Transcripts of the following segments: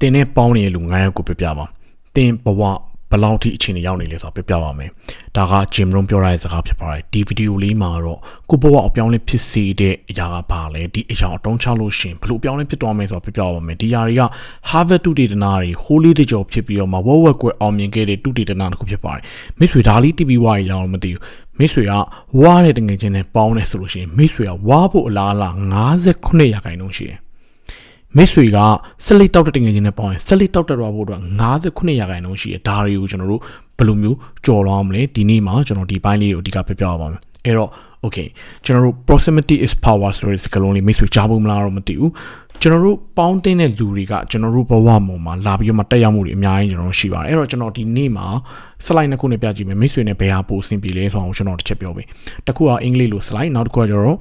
တင်းနဲ့ပေါင်းနေတဲ့လူ9ယောက်ကိုပြပြပါတင်းဘဝဘယ်လောက်ထိအခြေအနေရောက်နေလဲဆိုတာပြပြပါမယ်ဒါက Jim Rohn ပြောရတဲ့စကားဖြစ်ပါတယ်ဒီဗီဒီယိုလေးမှာတော့ကိုဘဝအပြောင်းလဲဖြစ်စေတဲ့အရာကဘာလဲဒီအရာအတုံးချလို့ရှင်ဘယ်လိုအပြောင်းလဲဖြစ်သွားမယ်ဆိုတာပြပြပါမယ်ဒီຢာတွေက Harvard တုတေတနာတွေ Holy တကြောဖြစ်ပြီးတော့မှဝက်ဝက်ကွယ်အောင်မြင်ခဲ့တဲ့တုတေတနာတစ်ခုဖြစ်ပါတယ်မိတ်ဆွေဒါလေး TV ဝါးရအောင်မသိဘူးမိတ်ဆွေကဝါးတဲ့တငယ်ချင်းနဲ့ပေါင်းနေဆိုလို့ရှိရင်မိတ်ဆွေကဝါးဖို့အလားအလာ59ရာခိုင်နှုန်းရှိတယ် မိတ်ဆွေကဆက်လက်တောက်တဲ့တငယ်ချင်းနဲ့ပေါင်းရင်ဆက်လက်တောက်တက်သွားဖို့အတွက်59ရာခိုင်နှုန်းရှိတယ်ဒါတွေကိုကျွန်တော်တို့ဘယ်လိုမျိုးကြော်လောင်းမလဲဒီနေ့မှာကျွန်တော်ဒီပိုင်းလေးကိုအဓိကပြပြပါမယ်အဲ့တော့ okay ကျွန်တော်တို့ proximity is power ဆိုတဲ့စကားလုံးလေးမိတ်ဆွေကြားဖို့မလားတော့မသိဘူးကျွန်တော်တို့ပေါင်းတင်တဲ့လူတွေကကျွန်တော်တို့ဘဝမှာလာပြီးတော့မှတက်ရောက်မှုတွေအများကြီးကျွန်တော်ရှိပါတယ်အဲ့တော့ကျွန်တော်ဒီနေ့မှာ slide နှစ်ခုနဲ့ပြကြည့်မယ်မိတ်ဆွေနဲ့ဘယ်ဟာပိုအဆင်ပြေလဲဆိုတော့ကျွန်တော်တစ်ချက်ပြောပေးတစ်ခုကအင်္ဂလိပ်လို slide နောက်တစ်ခုကကျွန်တော်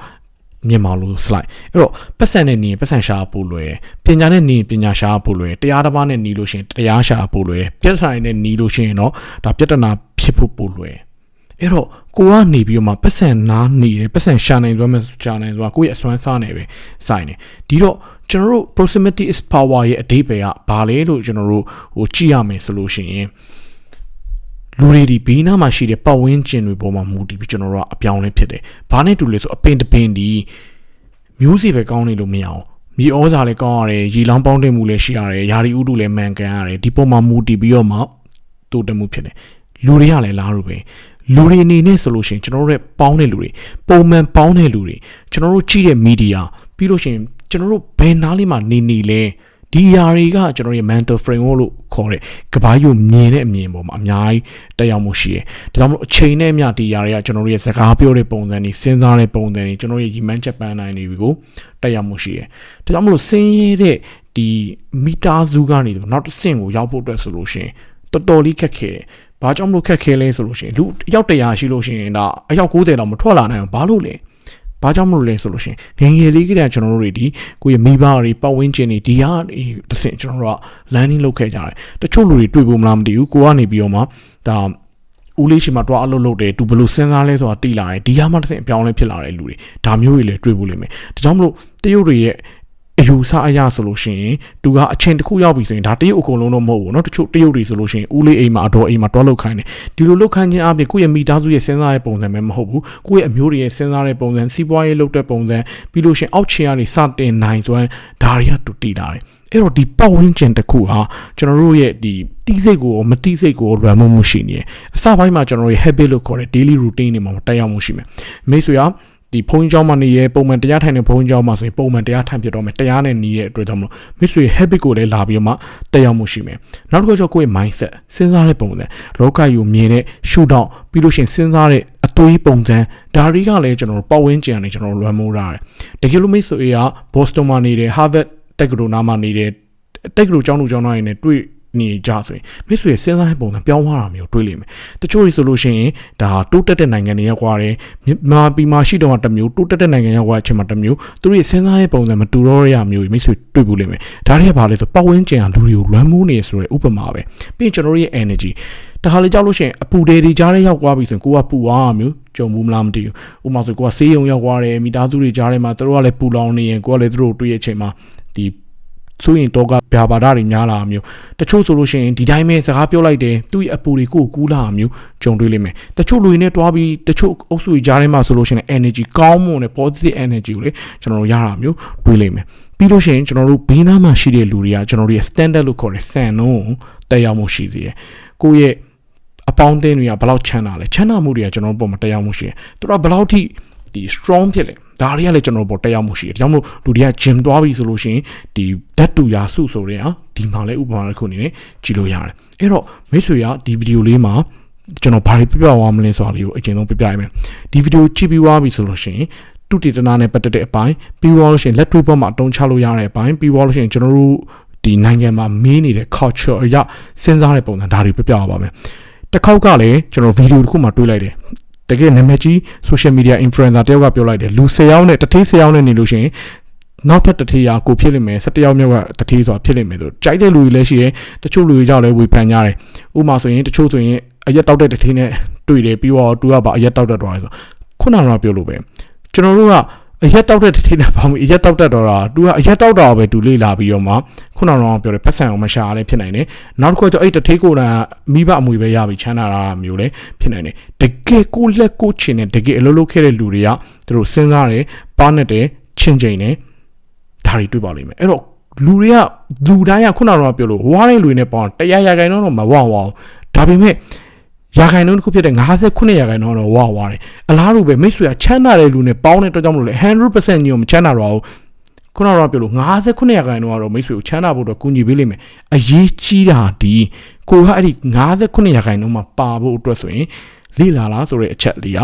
မြန်မာလို slide အဲ့တော့ပတ်စံနဲ့နေပတ်စံရှာပို့လွယ်ပညာနဲ့နေပညာရှာပို့လွယ်တရားတစ်ပါးနဲ့နေလို့ရှိရင်တရားရှာပို့လွယ်ပြဿနာနဲ့နေလို့ရှိရင်တော့ဒါပြဿနာဖြစ်ဖို့ပို့လွယ်အဲ့တော့ကိုကနေပြီးတော့မှပတ်စံနားနေတယ်ပတ်စံရှာနိုင်သွားမှရှာနိုင်သွားကိုယ့်ရဲ့အစွမ်းစားနေပဲစိုင်နေဒီတော့ကျွန်တော်တို့ proximity is power ရဲ့အဓိပ္ပာယ်ကဘာလဲလို့ကျွန်တော်တို့ဟိုကြည့်ရမယ်ဆိုလို့ရှိရင် လူတွေဒီဘေးနားမှာရှိတဲ့ပတ်ဝန်းကျင်တွေပေါ်မှာမူတည်ပြီးကျွန်တော်တို့ကအပြောင်းလဲဖြစ်တယ်။ဘာနဲ့တူလဲဆိုအပင်တပင်ဒီမျိုးစီပဲကောင်းနေလို့မရအောင်မြေဩဇာလည်းကောင်းရတယ်ရေလောင်းပေါင်းတင်မှုလည်းရှိရတယ်ယာရီဥတုလည်းမှန်ကန်ရတယ်ဒီပုံမှာမူတည်ပြီးတော့မှတိုးတက်မှုဖြစ်တယ်လူတွေကလည်းလားလို့ပဲလူတွေအနေနဲ့ဆိုလို့ရှိရင်ကျွန်တော်တို့ရဲ့ပေါင်းတဲ့လူတွေပုံမှန်ပေါင်းတဲ့လူတွေကျွန်တော်တို့ကြည့်တဲ့မီဒီယာပြီးလို့ရှိရင်ကျွန်တော်တို့ဘယ်နားလေးမှာနေနေလဲ ဒီຢာတွေကကျွန်တော်ရဲ့ mental framework လို့ခေါ်တဲ့ကဘာယူမြင်တဲ့အမြင်ပေါ်မှာအများကြီးတက်ရောက်မှုရှိတယ်။ဒါကြောင့်မလို့အချိန်နဲ့အမျှဒီຢာတွေကကျွန်တော်ရဲ့စကားပြောတဲ့ပုံစံတွေစဉ်းစားတဲ့ပုံစံတွေကျွန်တော်ရဲ့ရီမန်းချက်ပန်းနိုင်နေပြီကိုတက်ရောက်မှုရှိတယ်။ဒါကြောင့်မလို့ဆင်းရဲတဲ့ဒီမီတာဇူကနေနောက်တစ်ဆင့်ကိုရောက်ဖို့အတွက်ဆိုလို့ရှိရင်တော်တော်လေးခက်ခဲတယ်။ဘာကြောင့်မလို့ခက်ခဲလဲဆိုလို့ရှိရင်လူအယောက်100ရှိလို့ရှိရင်ဒါအယောက်90တော့မထွက်လာနိုင်ဘူးဘာလို့လဲ။ ဘာကြောင့်မလို့လဲဆိုလို့ရှင်ငငယ်လေးကတည်းကကျွန်တော်တို့တွေဒီကိုယ့်ရဲ့မိဘတွေပတ်ဝန်းကျင်တွေဒီဟာတစ်ဆင့်ကျွန်တော်တို့က landing လုပ်ခဲ့ကြတယ်တချို့လူတွေတွေ့ဖို့မလားမသိဘူးကိုကနေပြီးတော့မှဒါဦးလေးရှိမှတွားအလုပ်လုပ်တယ်သူဘလို့စဉ်းစားလဲဆိုတာတိလာတယ်ဒီဟာမှတစ်ဆင့်အပြောင်းလဲဖြစ်လာတဲ့လူတွေဒါမျိုးတွေလည်းတွေ့ဖို့လိမ့်မယ်ဒါကြောင့်မလို့တရုတ်တွေရဲ့ အယူဆအရဆိုလို့ရှိရင်သူကအချင်းတစ်ခုရောက်ပြီဆိုရင်ဒါတရုတ်အကုန်လုံးတော့မဟုတ်ဘူးเนาะတချို့တရုတ်တွေဆိုလို့ရှိရင်ဦးလေးအိမ်မှာအတော်အိမ်မှာတွားလောက်ခိုင်းတယ်ဒီလိုလောက်ခိုင်းခြင်းအပြင်ကိုယ့်ရဲ့မိသားစုရဲ့စဉ်းစားတဲ့ပုံစံပဲမဟုတ်ဘူးကိုယ့်ရဲ့အမျိုးတွေရဲ့စဉ်းစားတဲ့ပုံစံစီးပွားရေးလုပ်တဲ့ပုံစံပြီးလို့ရှိရင်အောက်ခြေကနေစတင်နိုင်ဆိုရင်ဒါတွေကတူတည်လာတယ်အဲ့တော့ဒီပတ်ဝန်းကျင်တစ်ခုဟာကျွန်တော်တို့ရဲ့ဒီတီးစိတ်ကိုမတီးစိတ်ကိုလွယ်မှုမှုရှိနေတယ်အစပိုင်းမှာကျွန်တော်တို့ရဲ့ habit လို့ခေါ်တဲ့ daily routine တွေမှာတက်ရောက်မှုရှိမယ်မိတ်ဆွေက ဒီဘုံကြောင်းမှာနေရဲပုံမှန်တရားထိုင်တဲ့ဘုံကြောင်းမှာဆိုရင်ပုံမှန်တရားထိုင်ပြတော့မယ်တရားနဲ့နီးတဲ့အတွက်ကြောင့်မလို့ mystery habit ကိုလည်းလာပြီးတော့မှတက်ရောက်မှုရှိမယ်နောက်တစ်ခုကျတော့ကိုယ့်ရဲ့ mindset စဉ်းစားတဲ့ပုံစံလောကကြီးကိုမြင်တဲ့ shoot down ပြီးလို့ရှိရင်စဉ်းစားတဲ့အသွေးပုံစံဒါတွေကလည်းကျွန်တော်တို့ပတ်ဝန်းကျင်ကနေကျွန်တော်တို့လွှမ်းမိုးတာတကယ်လို့ mystery က Boston မှာနေတယ် Harvard တက္ကသိုလ်နားမှာနေတယ်တက္ကသိုလ်ကျောင်းသူကျောင်းသားတွေနဲ့တွေ့ နေကြဆိုရင်မိတ်ဆွေစဉ်းစားတဲ့ပုံစံပြောင်းသွားတာမျိုးတွေးလိမ့်မယ်တချို့တွေဆိုလို့ရှိရင်ဒါတိုးတက်တဲ့နိုင်ငံတွေရောက်သွားတယ်မြန်မာပြည်မှာရှိတော့တမျိုးတိုးတက်တဲ့နိုင်ငံရောက်သွားအချိန်မှာတမျိုးသူတို့ရဲ့စဉ်းစားတဲ့ပုံစံမတူတော့ရမျိုးမိတ်ဆွေတွေ့ဖို့လိမ့်မယ်ဒါတွေကဘာလဲဆိုပတ်ဝန်းကျင်ကလူတွေကိုလွမ်းမိုးနေဆိုတဲ့ဥပမာပဲပြီးရင်ကျွန်တော်တို့ရဲ့ energy တခါလေကြောက်လို့ရှိရင်အပူတွေတွေကြားထဲရောက်သွားပြီဆိုရင်ကိုကပူသွားမျိုးကြုံဘူးမလားမသိဘူးဥပမာဆိုကိုကဆေးရုံရောက်သွားတယ်မိသားစုတွေကြားထဲမှာသူတို့ကလည်းပူလောင်နေရင်ကိုကလည်းသူတို့တွေ့ရဲ့အချိန်မှာဒီ ဆိုရင်တော့ကဗျာပါဒတွေများလာမျိုးတချို့ဆိုလို့ရှိရင်ဒီတိုင်းပဲစကားပြောလိုက်တယ်သူ့ရဲ့အပူတွေကိုကူးလာမျိုးကြုံတွေ့လိမ့်မယ်တချို့လူတွေနဲ့တွားပြီးတချို့အုပ်စုကြီးကြားထဲမှာဆိုလို့ရှိရင် energy ကောင်းမွန်တဲ့ positive energy ကိုလေကျွန်တော်တို့ရတာမျိုးတွေ့လိမ့်မယ်ပြီးလို့ရှိရင်ကျွန်တော်တို့ဘေးနားမှာရှိတဲ့လူတွေကကျွန်တော်တို့ရဲ့ standard လို့ခေါ်တဲ့စံနှုန်းတက်ရောက်မှုရှိစေတယ်ကိုယ့်ရဲ့အပေါင်းအသင်းတွေကဘယ်လောက်ချမ်းသာလဲချမ်းသာမှုတွေကကျွန်တော်တို့ပုံမှာတက်ရောက်မှုရှိတယ်သူတို့ကဘယ်လောက်ထိဒီ strong ဖြစ်လဲ ဒါတွေကလည်းကျွန်တော်တို့ပေါ်တက်ရောက်မှုရှိတယ်ဒါကြောင့်မို့လူတွေက gym သွားပြီဆိုလို့ရှိရင်ဒီဓာတ်တူရာစုဆိုတဲ့ဟာဒီမှာလည်းဥပမာတစ်ခုအနေနဲ့ကြည့်လို့ရတယ်အဲ့တော့မိတ်ဆွေကဒီဗီဒီယိုလေးမှာကျွန်တော်ဘာတွေပြပြသွားမလဲဆိုတာလေးကိုအကျဉ်းဆုံးပြပြရမယ်ဒီဗီဒီယိုကြည့်ပြီးသွားပြီဆိုလို့ရှိရင်တုတေတနာနဲ့ပတ်သက်တဲ့အပိုင်းပြီးသွားလို့ရှိရင်လက်တွေ့ပေါ်မှာအတုံးချလို့ရတဲ့အပိုင်းပြီးသွားလို့ရှိရင်ကျွန်တော်တို့ဒီနိုင်ငံမှာမင်းနေတဲ့ culture အရစဉ်းစားတဲ့ပုံစံဒါတွေပြပြပါမယ်တစ်ခေါက်ကလည်းကျွန်တော်ဗီဒီယိုတစ်ခုမှတွေးလိုက်တယ် တကယ်နာမည်ကြီး social media influencer တယောက်ကပြောလိုက်တယ်လူ10ယောက်နဲ့တထိ10ယောက်နဲ့နေလို့ရှိရင်နောက်ထပ်တထေးရာကိုဖြစ်လိမ့်မယ်17ယောက်မြောက်ကတထေးဆိုတာဖြစ်လိမ့်မယ်ဆိုကြိုက်တဲ့လူတွေလည်းရှိတယ်တချို့လူတွေကြောင့်လည်းဝေဖန်ကြတယ်ဥပမာဆိုရင်တချို့ဆိုရင်အရက်တောက်တဲ့တထေးနဲ့တွေ့တယ်ပြီးတော့သူကပါအရက်တောက်တတ်သွားတယ်ဆိုခုနကပြောလို့ပဲကျွန်တော်တို့က အရက်တောက်တဲ့ထိတဲ့ပေါင်းပြီးအရက်တောက်တတ်တော့တာ तू ကအရက်တောက်တာပဲ तू လေ့လာပြီးတော့မှခုနကတော့ပြောတယ်ပတ်စံအောင်မရှာလည်းဖြစ်နိုင်တယ်နောက်တစ်ခုကကျတော့အဲ့တထေးကိုယ်တိုင်မိဘအမွေပဲရပြီးချမ်းသာတာမျိုးလည်းဖြစ်နိုင်တယ်တကယ်ကိုလက်ကိုချင်တဲ့တကယ်အလုပ်လုပ်ခဲ့တဲ့လူတွေကသူတို့စဉ်းစားတယ်ပါနဲ့တယ်ချင်ချိန်တယ်ဒါတွေတွေ့ပါလိမ့်မယ်အဲ့တော့လူတွေကလူတိုင်းကခုနကတော့ပြောလို့ဝါးတဲ့လူတွေနဲ့ပေါင်းတရားရခိုင်တော့မဝဝအောင်ဒါပေမဲ့ ရာခိုင်နှုန်းတစ်ခုဖြစ်တဲ့59ရာခိုင်နှုန်းတော့ဝါဝါတယ်အလားတူပဲမိတ်ဆွေကချမ်းသာတဲ့လူနဲ့ပေါင်းတဲ့အတွက်ကြောင့်မလို့လေ100%ညို့မချမ်းသာတော့ဘူးခုနကတော့ပြောလို့59ရာခိုင်နှုန်းကတော့မိတ်ဆွေကိုချမ်းသာဖို့တော့ကူညီပေးလိမ့်မယ်အရေးကြီးတာဒီကိုကအဲ့ဒီ59ရာခိုင်နှုန်းမှာပါဖို့အတွက်ဆိုရင်လေ့လာလားဆိုတဲ့အချက်လေးက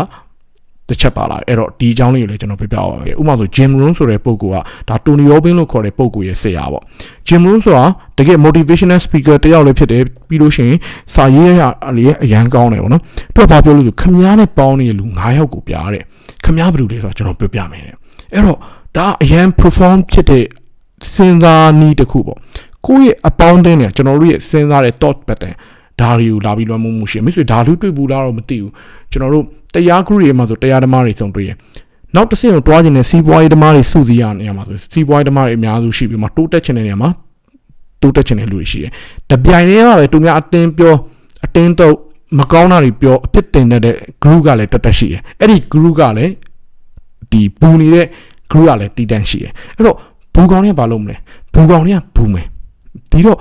တစ်ချက်ပါလာအဲ့တော့ဒီအကြောင်းလေးကိုလည်းကျွန်တော်ပြပြပါမယ်ဥပမာဆို Jim Rohn ဆိုတဲ့ပုဂ္ဂိုလ်ကဒါ Tony Robbins လို့ခေါ်တဲ့ပုဂ္ဂိုလ်ရဲ့ဆရာပေါ့ Jim Rohn ဆိုတာတကယ် motivational speaker တယောက်လည်းဖြစ်တယ်ပြီးလို့ရှိရင်စာရေးရလေးအရန်ကောင်းတယ်ပေါ့နော်သူကဘာပြောလို့လဲခမားနဲ့ပေါင်းနေတဲ့လူ9ယောက်ကိုပြားတဲ့ခမားဘယ်လိုလဲဆိုတော့ကျွန်တော်ပြောပြမယ်တဲ့အဲ့တော့ဒါအရန် perform ဖြစ်တဲ့စဉ်းစားနည်းတစ်ခုပေါ့ကိုယ့်ရဲ့အပေါင်းအသင်းเนี่ยကျွန်တော်တို့ရဲ့စဉ်းစားတဲ့ thought pattern ဒါတွေကိုလာပြီးလွှမ်းမိုးမှုရှိမိတ်ဆွေဒါလူတွေ့ဘူးလားတော့မသိဘူးကျွန်တော်တို့တရား group တွေမှာဆိုတရားဓမ္မတွေစုံတွေ့ရနောက်တစ်ဆင့်ကိုတွားခြင်းနဲ့စီးပွားရေးဓမ္မတွေစုစည်းရနေရမှာဆိုစီးပွားရေးဓမ္မတွေအများစုရှိပြီးမှတိုးတက်ခြင်းတဲ့နေရာမှာတိုးတက်ခြင်းတဲ့လူတွေရှိတယ်တပြိုင်တည်းမှာပဲသူများအတင်းပြောအတင်းတော့မကောင်းတာတွေပြောအဖြစ်တင်တဲ့ group ကလည်းတက်တက်ရှိတယ်အဲ့ဒီ group ကလည်းဒီပူနေတဲ့ group ကလည်းတည်တံ့ရှိတယ်အဲ့တော့ဘူကောင်တွေကဘာလုပ်မလဲဘူကောင်တွေကဘူမယ်ဒီတော့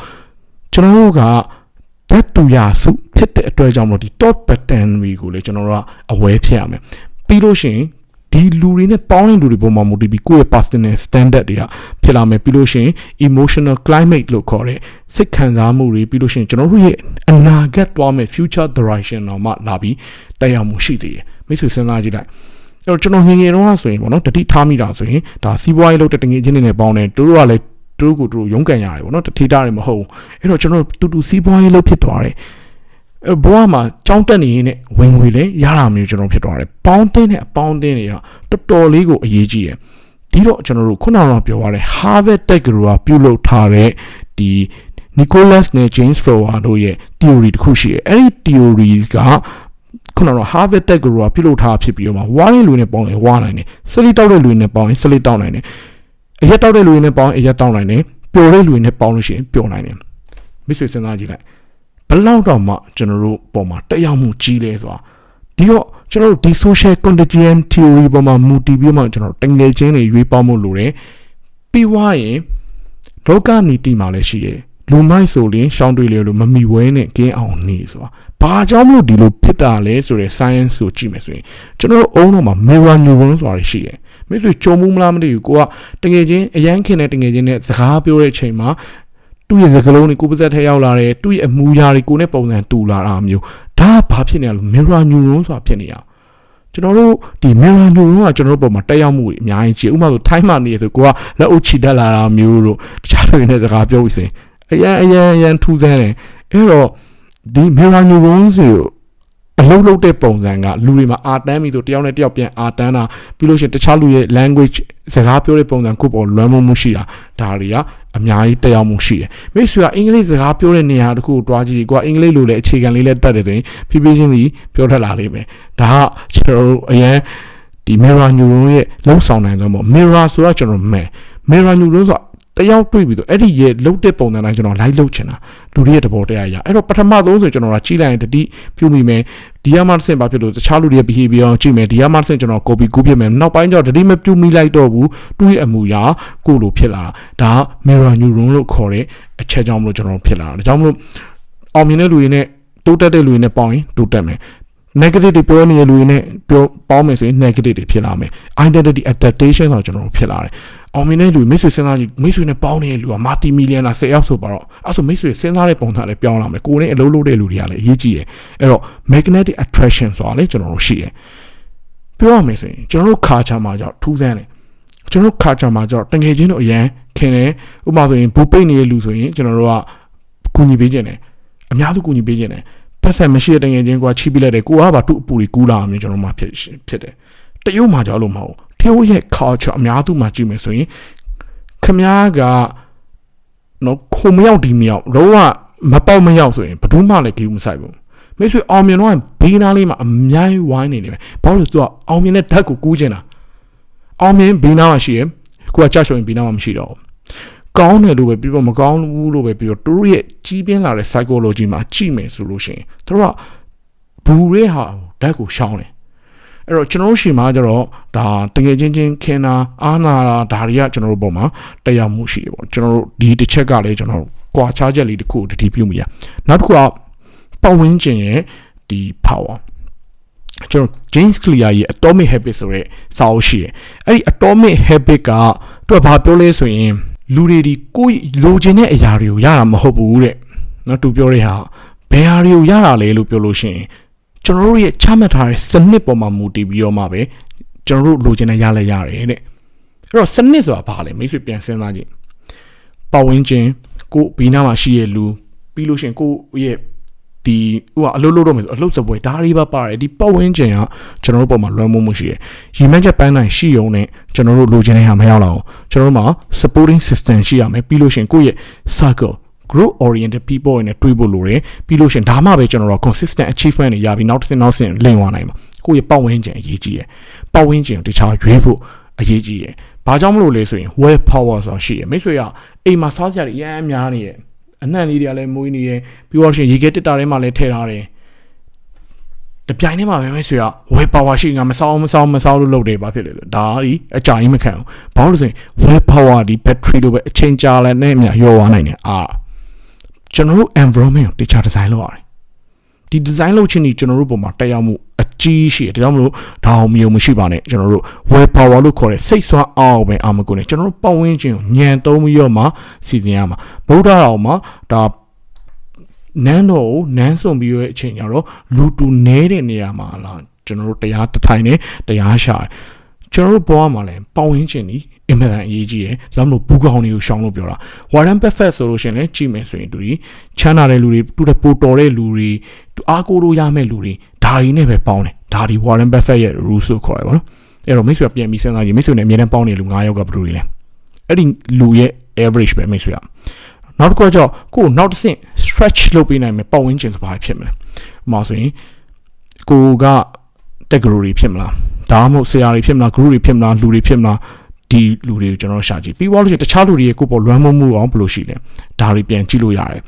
ကျွန်တော်တို့က တတ်တူရစုဖြစ်တဲ့အတွက်ကြောင့်မလို့ဒီ top pattern တွေကိုလည်းကျွန်တော်တို့ကအဝဲဖြစ်ရမယ်ပြီးလို့ရှိရင်ဒီလူတွေနဲ့ပေါင်းတဲ့လူတွေပုံမှာမူတည်ပြီးကိုယ့်ရဲ့ personal standard တွေကဖြစ်လာမယ်ပြီးလို့ရှိရင် emotional climate လို့ခေါ်တဲ့စိတ်ခံစားမှုတွေပြီးလို့ရှိရင်ကျွန်တော်တို့ရဲ့အနာဂတ်သွားမယ် future direction တော့မှလာပြီးတက်ရောက်မှုရှိသေးတယ်မိတ်ဆွေစဉ်းစားကြည့်လိုက်အဲ့တော့ကျွန်တော်ငငယ်တုန်းကဆိုရင်ပေါ့နော်တတိထားမိတာဆိုရင်ဒါစီးပွားရေးလုပ်တဲ့တငယ်ချင်းတွေနဲ့ပေါင်းတယ်တို့တို့ကလည်း တို့ကိုတို့ရုန်းကန်ရတယ်ပေါ့နော်တတိထားတယ်မဟုတ်ဘူးအဲ့တော့ကျွန်တော်တူတူစီးပွားရေးလုပ်ဖြစ်သွားတယ်ဘဝမှာကြောင်းတက်နေရင်ဝင်ငွေလည်းရတာမျိုးကျွန်တော်ဖြစ်သွားတယ်။ပေါင်းတင်းနဲ့အပေါင်းတင်းတွေကတော်တော်လေးကိုအရေးကြီးတယ်။ဒီတော့ကျွန်တော်တို့ခုနကပြောရတဲ့ Harvard Tech Guru ကပြုလုပ်ထားတဲ့ဒီ Nicholas နဲ့ James Fowler တို့ရဲ့ theory တစ်ခုရှိတယ်။အဲ့ဒီ theory ကခုနက Harvard Tech Guru ကပြုလုပ်ထားဖြစ်ပြီးတော့မှဝါးတဲ့လူနဲ့ပေါင်းရင်ဝါးနိုင်တယ်။စလီတောက်တဲ့လူနဲ့ပေါင်းရင်စလီတောက်နိုင်တယ်။ အရက်တောက်တဲ့လူနဲ့ပေါင်းရင်အရက်တောက်နိုင်တယ်။ပျော်တဲ့လူနဲ့ပေါင်းလို့ရှိရင်ပျော်နိုင်တယ်။မိတ်ဆွေစဉ်းစားကြည့်လိုက်ဘလောက်တော့မှကျွန်တော်တို့ပုံမှာတက်ရောက်မှုကြီးလဲဆိုတာဒီတော့ကျွန်တော်တို့ဒီ social contagion theory ပေါ်မှာမူတည်ပြီးမှကျွန်တော်တို့တငယ်ချင်းတွေရွေးပေါင်းမှုလိုတယ်ပြီးွားရင်လောကနီတိမှာလည်းရှိရယ်လူမိုက်ဆိုရင်ရှောင်းတွေလေလို့မမီဝဲနဲ့ကင်းအောင်နေဆိုတာဘာကြောင့်မလို့ဒီလိုဖြစ်တာလဲဆိုတဲ့ science ကိုကြည့်မယ်ဆိုရင်ကျွန်တော်တို့အုံးတော့မှာ mirror neuron ဆိုတာရှိတယ် မိတ်ဆွေကြုံမှုမလားမသိဘူးကိုကတကယ်ချင်းအရန်ခင်တဲ့တကယ်ချင်းနဲ့စကားပြောတဲ့အချိန်မှာသူ့ရဲ့စကလုံးတွေကိုပါဇက်ထဲရောက်လာတယ်သူ့ရဲ့အမူအရာတွေကိုနဲ့ပုံစံတူလာတာမျိုးဒါကဘာဖြစ်နေလဲ mirror neuron ဆိုတာဖြစ်နေတာကျွန်တော်တို့ဒီ mirror neuron ကကျွန်တော်တို့ပုံမှာတက်ရောက်မှုတွေအများကြီးရှိဥပမာဆို time မှာနေရဆိုကိုကလက်အုပ်ချီတက်လာတာမျိုးတို့တခြားတွေနဲ့စကားပြောပြီးစင်အရန်အရန်အရန်ထူးဆန်းတယ်အဲ့တော့ဒီ mirror neuron ဆို အလုံးလုံးတဲ့ပုံစံကလူတွေမှာအာတန်းပြီဆိုတယောက်နဲ့တယောက်ပြန်အာတန်းတာပြီးလို့ရှိရင်တခြားလူရဲ့ language စကားပြောတဲ့ပုံစံကိုပေါ်လွမ်းမိုးမှုရှိတာဒါတွေကအများကြီးတက်ရောက်မှုရှိတယ်မိတ်ဆွေကအင်္ဂလိပ်စကားပြောတဲ့နေရာတခုကိုတွားကြည့်ကိုကအင်္ဂလိပ်လိုလည်းအခြေခံလေးလည်းတတ်တယ်ဆိုရင်ဖြည်းဖြည်းချင်းစီပြောထက်လာလိမ့်မယ်ဒါကကျွန်တော်တို့အရင်ဒီ mirror neuron ရဲ့လုံဆောင်နိုင်ဆုံးပေါ့ mirror ဆိုတော့ကျွန်တော်မဲ mirror neuron ဆိုတ ယောက်တွေ့ပြီးတော့အဲ့ဒီရဲ့လုတ်တဲ့ပုံစံတိုင်းကျွန်တော် live လုတ်ချင်တာလူတွေရဲ့တဘောတရားရအဲ့တော့ပထမဆုံးဆိုကျွန်တော်ကကြီးလိုက်ရင်တတိပြုမိမယ်ဒီကမှတစ်ဆင့်ဘာဖြစ်လို့တခြားလူတွေရဲ့ behavior ကိုကြည့်မယ်ဒီကမှတစ်ဆင့်ကျွန်တော် copy ကူးပြမယ်နောက်ပိုင်းကျတော့တတိမပြုမိလိုက်တော့ဘူးသူ့ရဲ့အမူအရာကိုလိုဖြစ်လာဒါက mirror neuron လို့ခေါ်တဲ့အချက်ကြောင့်မလို့ကျွန်တော်ဖြစ်လာတာဒါကြောင့်မလို့အောင်မြင်တဲ့လူတွေနဲ့တိုးတက်တဲ့လူတွေနဲ့ပေါင်းရင်တိုးတက်မယ် negative တွေပြောနေတဲ့လူတွေနဲ့ပြောပေါင်းမယ်ဆိုရင် negative တွေဖြစ်လာမယ် identity adaptation ဆိုတော့ကျွန်တော်တို့ဖြစ်လာတယ် အောင်မြင်တဲ့လူမိတ်ဆွေစဉ်းစားကြည့်မိတ်ဆွေနဲ့ပေါင်းနေတဲ့လူကမာတီမီလီယံနာ10ယောက်ဆိုပါတော့အဲ့ဆိုမိတ်ဆွေစဉ်းစားတဲ့ပုံစံလည်းပြောင်းလာမယ်ကိုယ်နဲ့အလုပ်လုပ်တဲ့လူတွေကလည်းအရေးကြီးတယ်အဲ့တော့ magnetic attraction ဆိုတာလည်းကျွန်တော်တို့ရှိတယ်ပြောရမယ်ဆိုရင်ကျွန်တော်တို့ culture မှာကြောင့်ထူးဆန်းတယ်ကျွန်တော်တို့ culture မှာကြောင့်တငယ်ချင်းတို့အရန်ခင်တယ်ဥပမာဆိုရင်ဘူပိတ်နေတဲ့လူဆိုရင်ကျွန်တော်တို့ကကူညီပေးခြင်းတယ်အများစုကူညီပေးခြင်းတယ်ပတ်သက်မရှိတဲ့တငယ်ချင်းကချီးပြလိုက်တယ်ကိုကပါသူ့အပူတွေကူးလာအောင်ကျွန်တော်မှဖြစ်ဖြစ်တယ် တရုတ်မှာကြောက်လို့မဟုတ်တရုတ်ရဲ့ culture အများစုမှာကြည့်မယ်ဆိုရင်ခမားကနော်ခုံမရောက်ဒီမရောက်လုံးဝမပေါက်မရောက်ဆိုရင်ဘယ်သူမှလည်းကြည့်မဆိုင်ဘူးမိတ်ဆွေအောင်မြင်တော့ဘေးနားလေးမှာအများကြီးဝိုင်းနေနေပဲဘာလို့လဲသူကအောင်မြင်တဲ့ဓာတ်ကိုကူးချင်တာအောင်မြင်ဘေးနားမှာရှိရယ်ကိုကကြရှုံရင်ဘေးနားမှာမရှိတော့ဘူးကောင်းတယ်လို့ပဲပြီးတော့မကောင်းဘူးလို့ပဲပြီးတော့သူတို့ရဲ့ကြီးပြင်းလာတဲ့ psychology မှာကြည့်မယ်ဆိုလို့ရှိရင်သူတို့ကဘူးရဲဟာဓာတ်ကိုရှောင်းတယ် အဲ့တော့ကျွန်တော်တို့ရှိမှာကျတော့ဒါတကယ်ချင်းချင်းခင်တာအာနာတာဒါတွေကကျွန်တော်တို့ပုံမှာတရားမှုရှိတယ်ပေါ့ကျွန်တော်တို့ဒီတစ်ချက်ကလည်းကျွန်တော်တို့ကွာခြားချက်လေးတစ်ခုတတိပြုမိရနောက်တစ်ခုကပတ်ဝန်းကျင်ရဲ့ဒီ power ကျွန်တော် James Clear ရဲ့ Atomic Habit ဆိုတဲ့စာအုပ်ရှိတယ်အဲ့ဒီ Atomic Habit ကသူကဘာပြောလဲဆိုရင်လူတွေဒီကိုယ်လိုချင်တဲ့အရာတွေကိုရတာမဟုတ်ဘူးတဲ့နော်သူပြောတဲ့ဟာဘယ်ဟာတွေကိုရတာလဲလို့ပြောလို့ရှိရင် ကျွန်တော်တို့ရဲ့ချမှတ်ထားတဲ့စနစ်ပေါ်မှာမူတည်ပြီးတော့မှပဲကျွန်တော်တို့လိုချင်တဲ့ရလဲရတယ်တဲ့အဲ့တော့စနစ်ဆိုတာဘာလဲမိတ်ဆွေပြန်စဉ်းစားကြည့်ပတ်ဝန်းကျင်ကိုဘီနာမှာရှိရဲ့လူပြီးလို့ရှိရင်ကိုရဲ့ဒီဟိုကအလုပ်လုပ်တော့မယ်ဆိုအလုပ်စပွဲဒါတွေပါပါတယ်ဒီပတ်ဝန်းကျင်ကကျွန်တော်တို့ပုံမှာလွှမ်းမိုးမှုရှိတယ်ရီမန်းချက်ပန်းနိုင်ရှိုံနဲ့ကျွန်တော်တို့လိုချင်တဲ့ဟာမရောက်လာအောင်ကျွန်တော်တို့မှာ supporting system ရှိရမယ်ပြီးလို့ရှိရင်ကိုယ့်ရဲ့ circle group oriented people နဲ့တွေးဖို့လိုတယ်ပြီးလို့ရှိရင်ဒါမှပဲကျွန်တော်တို့ consistent achievement တွေရပြီးနောက်တစ်ဆင့်နောက်ဆင့်လင့်သွားနိုင်မှာကိုယ့်ရဲ့ပတ်ဝန်းကျင်အရေးကြီးရယ်ပတ်ဝန်းကျင်ကိုတခြားရွေးဖို့အရေးကြီးရယ်ဘာကြောင့်မလို့လဲဆိုရင် well power ဆိုတာရှိရယ်မိတ်ဆွေကအိမ်မှာစားစရာတွေအများများနေရယ်အနှံ့လေးတွေကလည်းမွေးနေရယ်ပြီးတော့ရှင်ရေခဲတစ်တာထဲမှာလည်းထည့်ထားတယ်တပြိုင်တည်းမှာပဲမိတ်ဆွေက well power ရှိငါမစောင်းမစောင်းမစောင်းလို့လုပ်တယ်ဘာဖြစ်လဲဆိုဒါဒီအကြာကြီးမခံဘူးဘာလို့လဲဆိုရင် well power ဒီ battery လိုပဲအချိန်ကြာလည်းနဲ့အမြရောသွားနိုင်တယ်အာ ကျွန်တော်တို့ environment ကိုတခြား design လုပ်ရတယ်ဒီ design လုပ်ခြင်းဒီကျွန်တော်တို့ပုံမှာတက်ရောက်မှုအကြီးရှိတယ်ဒါကြောင့်မလို့ဒါအောင်မြုံမရှိပါနဲ့ကျွန်တော်တို့ well power လို့ခေါ်တဲ့စိတ်ဆွမ်းအောင်ပဲအာမကုနဲ့ကျွန်တော်တို့ပတ်ဝန်းကျင်ကိုညံသုံးပြီးတော့မှစီစဉ်ရမှာဗုဒ္ဓတော်မှာဒါနန်းတော်ကိုနန်းစွန်ပြီးရဲ့အချိန်ကျတော့လူတူနဲတဲ့နေရာမှာလာကျွန်တော်တို့တရားတထိုင်နဲ့တရားရှာတယ် ကျွန်တော်တို့ဘဝမှာလည်းပေါင်းရင်းခြင်းဒီအင်မတန်အရေးကြီးတယ်။ဒါမှမဟုတ်ဘူးကောင်းတွေကိုရှောင်လို့ပြောတာ။ Warren Buffett ဆိုလို့ရှိရင်လည်းကြည့်မယ်ဆိုရင်သူဒီချမ်းသာတဲ့လူတွေတူတဲ့ပိုတော်တဲ့လူတွေအားကိုးလို့ရမယ့်လူတွေဒါတွေနဲ့ပဲပေါင်းတယ်။ဒါဒီ Warren Buffett ရဲ့ rules ဆိုခေါ်ရပါတော့။အဲ့တော့မိတ်ဆွေပြန်ပြီးစဉ်းစားကြည့်မိတ်ဆွေနဲ့အမြဲတမ်းပေါင်းနေလူ9ယောက်ကဘယ်လိုတွေလဲ။အဲ့ဒီလူရဲ့ average ပဲမိတ်ဆွေက။နောက်တစ်ခုကကြောကိုနောက်တစ်ဆင့် stretch လုပ်ပေးနိုင်မယ်ပတ်ဝန်းကျင်ဆိုဘာဖြစ်မလဲ။ဥပမာဆိုရင်ကိုက တက်ဂရိုတွေဖြစ်မလားဒါမှမဟုတ်ဆရာတွေဖြစ်မလား group တွေဖြစ်မလားလူတွေဖြစ်မလားဒီလူတွေကိုကျွန်တော်ရှာကြည့်ပြီးသွားလို့ရှိရင်တခြားလူတွေရဲ့ကိုယ်ပေါ်လွမ်းမိုးမှုအောင်ဘယ်လိုရှိလဲဒါတွေပြန်ကြည့်လို့ရတယ်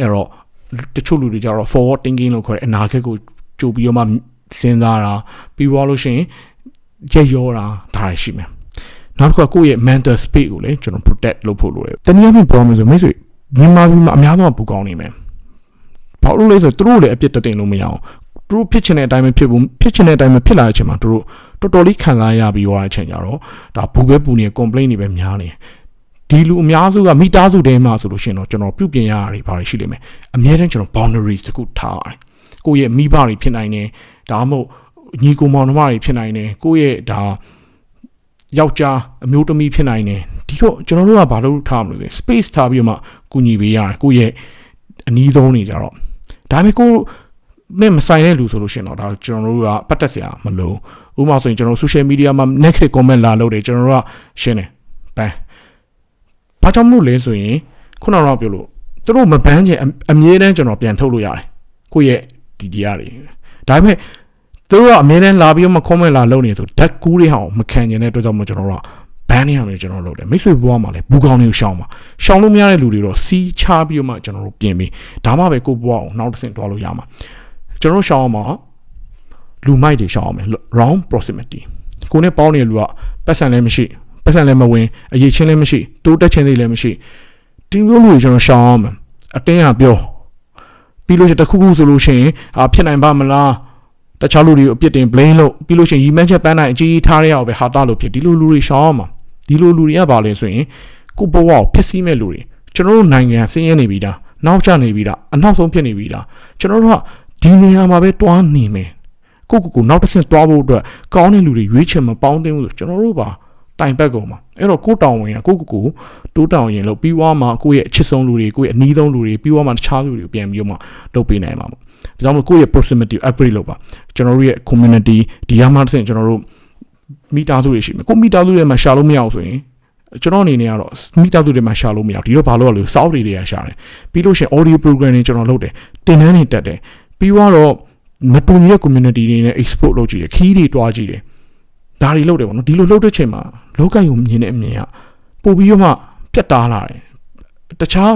အဲ့တော့တချို့လူတွေကြတော့ forward thinking လို့ခေါ်တဲ့အနာဂတ်ကိုကြိုပြီးတော့မှစဉ်းစားတာပြီးသွားလို့ရှိရင်ရက်ရောတာဒါတွေရှိမယ်နောက်တစ်ခုကကိုယ့်ရဲ့ mental space ကိုလည်းကျွန်တော် protect လုပ်ဖို့လိုတယ်တနည်းအားဖြင့်ပြောမယ်ဆိုမိတ်ဆွေမြန်မာပြည်မှာအများဆုံးပူကောင်းနေမယ်ဘာလို့လဲဆိုတော့သူတို့လည်းအပြစ်တက်တင်လို့မရအောင် သူတို့ဖြစ်ချင်တဲ့အတိုင်းပဲဖြစ်ဘူးဖြစ်ချင်တဲ့အတိုင်းပဲဖြစ်လာတဲ့အချိန်မှာသူတို့တော်တော်လေးခံစားရပြီးသွားတဲ့အချိန်ကြတော့ဒါဘူးပဲပူနေ complain တွေပဲများနေဒီလူအများစုကမိသားစုတဲမှာဆိုလို့ရှိရင်တော့ကျွန်တော်ပြုပြင်ရတာတွေဘာတွေရှိလိမ့်မယ်အများတန်းကျွန်တော် boundaries တခုထားရတယ်ကိုယ့်ရဲ့မိဘတွေဖြစ်နိုင်တယ်ဒါမှမဟုတ်ညီကိုမောင်နှမတွေဖြစ်နိုင်တယ်ကိုယ့်ရဲ့ဒါယောက်ျားအမျိုးသမီးဖြစ်နိုင်တယ်ဒီတော့ကျွန်တော်တို့ကဘာလို့ထားမလို့လဲ space ထားပြီးမှကူညီပေးရတယ်ကိုယ့်ရဲ့အနီးဆုံးနေကြတော့ဒါပေမဲ့ကို နဲ့မဆိုင်တဲ့လူဆိုလို့ရှိရင်တော့ဒါကျွန်တော်တို့ကပတ်သက်စရာမလိုဥပမာဆိုရင်ကျွန်တော် social media မှာ negative comment လာလို့တယ်ကျွန်တော်တို့ကရှင်းတယ်ဘန်ဘာကြောင့်မလို့လဲဆိုရင်ခုနကတော့ပြောလို့သူတို့မဘန်းချင်အမြဲတမ်းကျွန်တော်ပြန်ထုတ်လို့ရတယ်ကိုယ့်ရဲ့ဒီဒီရတွေဒါပေမဲ့သူတို့ကအမြဲတမ်းလာပြီးမှ comment လာလုပ်နေဆိုဓာတ်ကူးတွေဟောင်မခံကျင်တဲ့အတွက်ကြောင့်မို့ကျွန်တော်တို့ကဘန်းနေရမယ်ကျွန်တော်လုပ်တယ်မိတ်ဆွေဘဝမှာလည်းဘူးကောင်းတွေကိုရှောင်းပါရှောင်းလို့မရတဲ့လူတွေတော့စီးချပြီးတော့မှကျွန်တော်တို့ပြင်ပြီးဒါမှပဲကိုယ့်ဘဝကိုနောက်တစ်ဆင့်တွားလို့ရမှာ ကျွန်တော်ရှောင်းအောင်မှာလူမိုက်တွေရှောင်းအောင်မယ် round proximity ကိုနဲ့ပေါင်းနေတဲ့လူကပတ်စံလည်းမရှိပတ်စံလည်းမဝင်အရေးချင်းလည်းမရှိတိုးတက်ချင်းလည်းမရှိဒီလိုလူတွေကျွန်တော်ရှောင်းအောင်မယ်အတင်းကပြောပြီးလို့ရှိရင်တခုခုဆိုလို့ရှိရင်အာဖြစ်နိုင်ပါမလားတခြားလူတွေကိုအပြစ်တင် blame လုပ်ပြီးလို့ရှိရင်ရီမန်းချက်ပန်းနိုင်အကြီးကြီးထားရအောင်ပဲဟာတာလို့ဖြစ်ဒီလိုလူတွေရှောင်းအောင်မှာဒီလိုလူတွေကဘာလဲဆိုရင်ကိုဘဝကိုဖျက်ဆီးမဲ့လူတွေကျွန်တော်တို့နိုင်ငံဆင်းရဲနေပြီလားနောက်ကျနေပြီလားအနောက်ဆုံးဖြစ်နေပြီလားကျွန်တော်တို့က ဒီနေရာမှာပဲတွားနေမယ်ကိုကိုကိုနောက်တစ်ဆင့်တွားဖို့အတွက်ကောင်းတဲ့လူတွေရွေးချယ်မပေါင်းသင်းဘူးဆိုကျွန်တော်တို့ပါတိုင်ဘက်ကုန်မှာအဲ့တော့ကိုတောင်ဝင်ကကိုကိုကိုတိုးတောင်ရင်လို့ပြီးွားမှာကိုရဲ့အချစ်ဆုံးလူတွေကိုရဲ့အနီးဆုံးလူတွေပြီးွားမှာတခြားလူတွေကိုပြန်ပြီးတော့မှလုပ်ပေးနိုင်မှာပေါ့ဒါကြောင့်မို့ကိုယ့်ရဲ့ proximity upgrade လုပ်ပါကျွန်တော်တို့ရဲ့ community ဒီရမှာတစ်ဆင့်ကျွန်တော်တို့မိသားစုတွေရှိမယ်ကိုမိသားစုတွေမှာရှာလို့မရအောင်ဆိုရင်ကျွန်တော်အနေနဲ့ကတော့မိသားစုတွေမှာရှာလို့မရဘူးဒီတော့ဘာလို့လဲစောက်တွေတွေကရှာတယ်ပြီးလို့ရှိရင် audio program တွေကျွန်တော်လုပ်တယ်တင်တန်းတွေတက်တယ် ပြီးတော့မတူညီတဲ့ community တွေနဲ့ export လုပ်ကြည့်တယ်ခီးတွေတွားကြည့်တယ်ဒါတွေလုပ်တယ်ပေါ့နော်ဒီလိုလုပ်တဲ့ချိန်မှာလောကယုံမြင်တဲ့အမြင်ကပို့ပြီးတော့မှပြတ်သားလာတယ်တခြား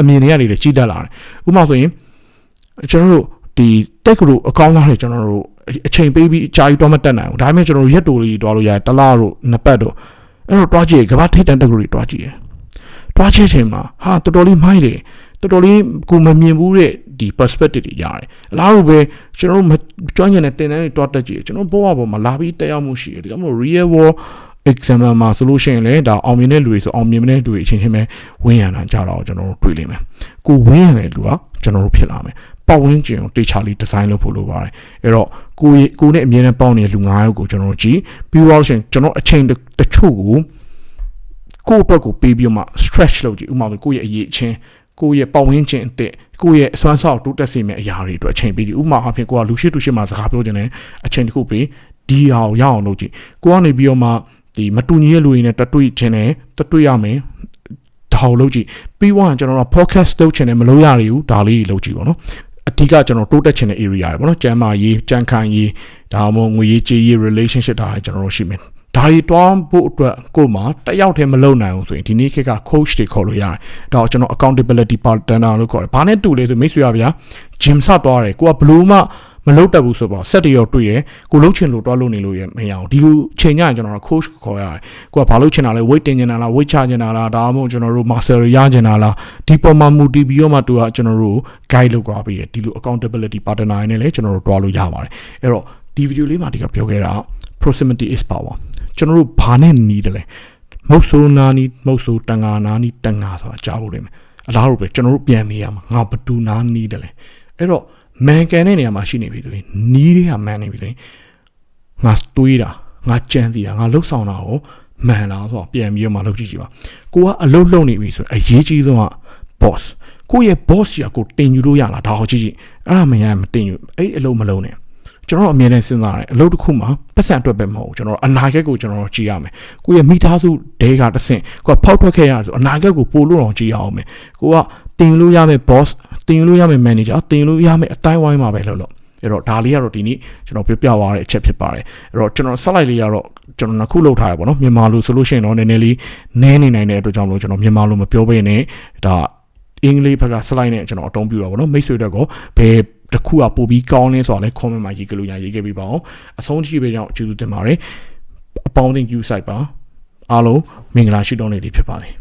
အမြင်တွေကနေလည်းကြီးတက်လာတယ်ဥပမာဆိုရင်ကျွန်တော်တို့ဒီတက်ကလို့အကောင်းသားတွေကျွန်တော်တို့အချိန်ပေးပြီးအကြာကြီးတော့မတက်နိုင်ဘူးဒါပေမဲ့ကျွန်တော်တို့ရက်တိုလေးတွားလို့ရတယ်တစ်လားတို့နှစ်ပတ်တို့အဲ့တော့တွားကြည့်ကမ္ဘာထိပ်တန်းတက်ကလို့တွားကြည့်ရတွားကြည့်ချိန်မှာဟာတော်တော်လေးမိုက်တယ်တော်တော်လေးကိုမမြင်ဘူးတဲ့ ဒီ perspective တွေရတယ်အလားတူပဲကျွန်တော်တို့ကျွမ်းကျင်တဲ့တင်တန်းတွေတွားတက်ကြည့်ကျွန်တော်ဘဝပေါ်မှာလာပြီးတက်ရောက်မှုရှိတယ်ဒီကမို့ real world example မှာဆိုလို့ရှိရင်လည်းဒါအောင်မြင်တဲ့လူတွေဆိုအောင်မြင်တဲ့လူတွေအချင်းချင်းပဲဝင်းရံတာကြတော့ကျွန်တော်တို့တွေ့လိမ့်မယ်ကိုဝင်းရံတဲ့လူကကျွန်တော်တို့ဖြစ်လာမယ်ပတ်ဝန်းကျင်ကိုတေချာလေးဒီဇိုင်းလုပ်ဖို့လိုပါတယ်အဲ့တော့ကိုကိုနဲ့အမြဲတမ်းပေါင်းနေတဲ့လူ9ယောက်ကိုကျွန်တော်တို့ကြည့်ပြီးတော့ရှင်ကျွန်တော်အချိန်တချို့ကိုကိုယ့်ဘက်ကိုပေးပြီးမှ stretch လုပ်ကြည့်ဥပမာကိုယ့်ရဲ့အရေးချင်း ကိုယ့်ရဲ့ပတ်ဝန်းကျင်အစ်ကိုယ့်ရဲ့အစွမ်းဆောက်တိုးတက်စေမယ့်အရာတွေအတွက်အချိန်ပေးကြည့်ဥပမာအဖြစ်ကိုကလူရှိတူရှိမှစကားပြောခြင်းနဲ့အချိန်တစ်ခုပေးဒီဟာကိုရအောင်လုပ်ကြည့်ကိုကနေပြီးတော့မှဒီမတူညီတဲ့လူတွေနဲ့တတွေ့ခြင်းနဲ့တတွေ့ရမယ်ဒါကိုလုပ်ကြည့်ပြီးတော့ကျွန်တော်တို့ podcast လုပ်ချင်တယ်မလုပ်ရဘူးဒါလေးလုပ်ကြည့်ပါတော့အဓိကကျွန်တော်တိုးတက်ချင်တဲ့ area တွေပေါ့နော်ကျမ်းမာရေးကြံခံရေးဒါမှမဟုတ်ငွေရေးကြေးရေး relationship ဒါကျွန်တော်တို့ရှိမယ် ဒါတွေတွားဖို့အတွက်ကိုမှတယောက်တည်းမလုပ်နိုင်ဘူးဆိုရင်ဒီနေ့ခေတ်က coach တွေခေါ်လို့ရတယ်ဒါတော့ကျွန်တော် accountability partner လို့ခေါ်တယ်ဘာနဲ့တူလဲဆိုမိတ်ဆွေရဗျာ gym စသွားတယ်ကိုကဘလို့မှမလုပ်တတ်ဘူးဆိုတော့ဆက်တရောတွေ့ရကိုလှုပ်ချင်လို့တွားလို့နေလို့ရမရအောင်ဒီလိုချိန်ညရင်ကျွန်တော် coach ခေါ်ရတယ်ကိုကဘာလို့ချင်တာလဲ weight တင်ချင်တာလား weight ချချင်တာလားဒါမှမဟုတ်ကျွန်တော်တို့ muscle ရချင်တာလားဒီပေါ်မှာ motivate ပြီးတော့မှသူကကျွန်တော်တို့ guide လုပ်သွားပြီးရဒီလို accountability partner နဲ့လည်းကျွန်တော်တို့တွားလို့ရပါတယ်အဲ့တော့ဒီ video လေးမှာဒီကပြောခဲ့တာ proximity is power ကျွန်တော်တို့ဘာနဲ့နီးတယ်လဲမုတ်ဆိုးနာနီးမုတ်ဆိုးတန်ငါနာနီးတန်ငါဆိုတာကြားဖို့လိမ့်မယ်အလားတူပဲကျွန်တော်တို့ပြန်မေးရမှာငါဘတူနာနီးတယ်လဲအဲ့တော့မန်ကန်တဲ့နေရာမှာရှိနေပြီဆိုရင်နီးတွေကမန်နေပြီဆိုရင်ငါတွေးတာငါကြံစီတာငါလှုပ်ဆောင်တာကိုမှန်လားဆိုတော့ပြန်ပြီးတော့မှလုပ်ကြည့်ကြည့်ပါကိုကအလုပ်လုပ်နေပြီဆိုရင်အရေးကြီးဆုံးက boss ကိုရဲ့ boss ကြီးကကိုတင်ယူလို့ရလားဒါဟောကြည့်ကြည့်အဲ့ဒါမရရင်မတင်ယူအဲ့အလုပ်မလုပ်နဲ့ ကျွန်တော်အမြဲတမ်းစဉ်းစားတယ်အလုပ်တစ်ခုမှာပတ်စံအတွက်ပဲမဟုတ်ဘူးကျွန်တော်အနာဂတ်ကိုကျွန်တော်ကြည့်ရမယ်ကိုရဲ့မိသားစုဒဲကတဆင့်ကိုကဖောက်ထွက်ခဲ့ရဆိုအနာဂတ်ကိုပို့လို့အောင်ကြည့်ရအောင်မယ်ကိုကတင်လို့ရမယ် boss တင်လို့ရမယ် manager တင်လို့ရမယ်အတိုင်းဝိုင်းမှာပဲလို့လို့အဲ့တော့ဒါလေးကတော့ဒီနေ့ကျွန်တော်ပြပြသွားတဲ့အချက်ဖြစ်ပါတယ်အဲ့တော့ကျွန်တော်ဆက်လိုက်လေးကတော့ကျွန်တော်နှစ်ခုလောက်ထားရပါတော့မြန်မာလိုဆိုလို့ရှိရင်တော့နည်းနည်းလေးနည်းနေနိုင်တဲ့အတွက်ကြောင့်မလို့ကျွန်တော်မြန်မာလိုမပြောဘဲနဲ့ဒါအင်္ဂလိပ်ဘက်ကဆက်လိုက်နဲ့ကျွန်တော်အတုံးပြတော့ဗောနော်မိတ်ဆွေတွေကိုဘယ် တစ်ခုကပို့ပြီးကောင်းလဲဆိုတာလဲ comment မှာရေးကြလို့ရရေးခဲ့ပြီးပါအောင်အဆုံးထိပဲကြောင့်ကျေးဇူးတင်ပါတယ်အပေါင်းအသင်း queue site ပါအားလုံးမင်္ဂလာရှိတောင်းနေလေးဖြစ်ပါတယ်